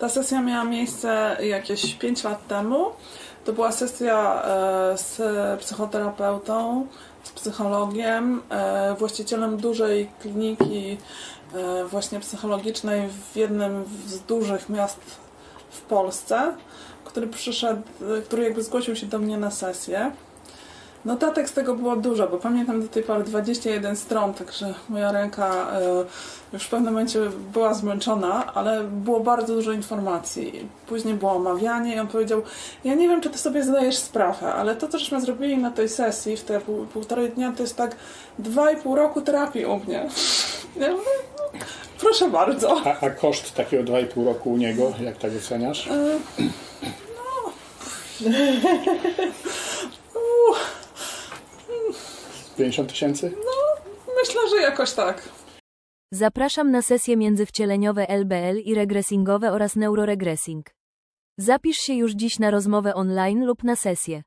Ta sesja miała miejsce jakieś 5 lat temu. To była sesja e, z psychoterapeutą, z psychologiem, e, właścicielem dużej kliniki e, właśnie psychologicznej w jednym z dużych miast w Polsce, który przyszedł, który jakby zgłosił się do mnie na sesję. Notatek z tego było dużo, bo pamiętam do tej pory 21 stron, także moja ręka e, już w pewnym momencie była zmęczona, ale było bardzo dużo informacji. Później było omawianie i on powiedział, ja nie wiem, czy ty sobie zdajesz sprawę, ale to, co żeśmy zrobili na tej sesji w te pół, półtorej dnia, to jest tak dwa i pół roku terapii u mnie. Ja mówię, no, proszę bardzo. A, a koszt takiego 2,5 roku u niego, jak tak oceniasz? E, u, 50 tysięcy? Myślę, że jakoś tak. Zapraszam na sesje międzywcieleniowe LBL i regresingowe oraz neuroregressing. Zapisz się już dziś na rozmowę online lub na sesję.